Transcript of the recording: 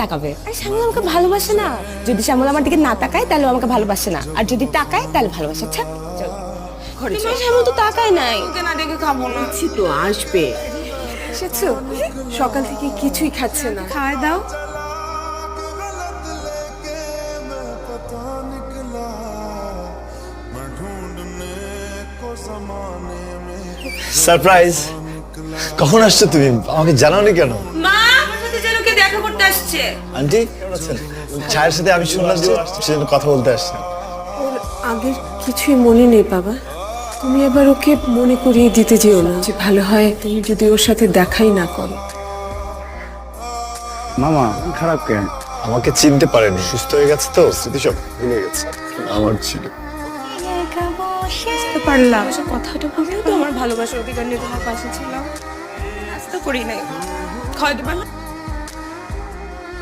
তাকাবে। আর শ্যামল আমাকে ভালোবাসে না। যদি শ্যামল আমার দিকে না তাকায় তাহলে আমাকে ভালোবাসে না। আর যদি তাকায় তাহলে ভালোবাসে। আচ্ছা শ্যামল তো তাকায় নাই। ওকে না দেখে খাব না। তো আসবে। এসেছ? সকাল থেকে কিছুই খাচ্ছে না। দাও। সারপ্রাইজ কখন আসছো তুমি? আমাকে জানাওনি কেন? আসছে। আন্টি সাথে আমি শুনলাম যে সেজন্য কথা বলতে আসছেন। ওর আগের কিছুই মনে নেই বাবা। তুমি আবার ওকে মনে করিয়ে দিতে যেও না। যে ভালো হয় তুমি যদি ওর সাথে দেখাই না করো। মামা খারাপ কেন? আমাকে চিনতে পারেনি। সুস্থ হয়ে গেছে তো? স্মৃতি সব ভুলে গেছে। আমার ছিল। বুঝতে পারলাম। কথাটা তো আমার ভালোবাসার অধিকার নিয়ে তোমার পাশে ছিলাম। আজ তো করি নাই। খাওয়া দেবা না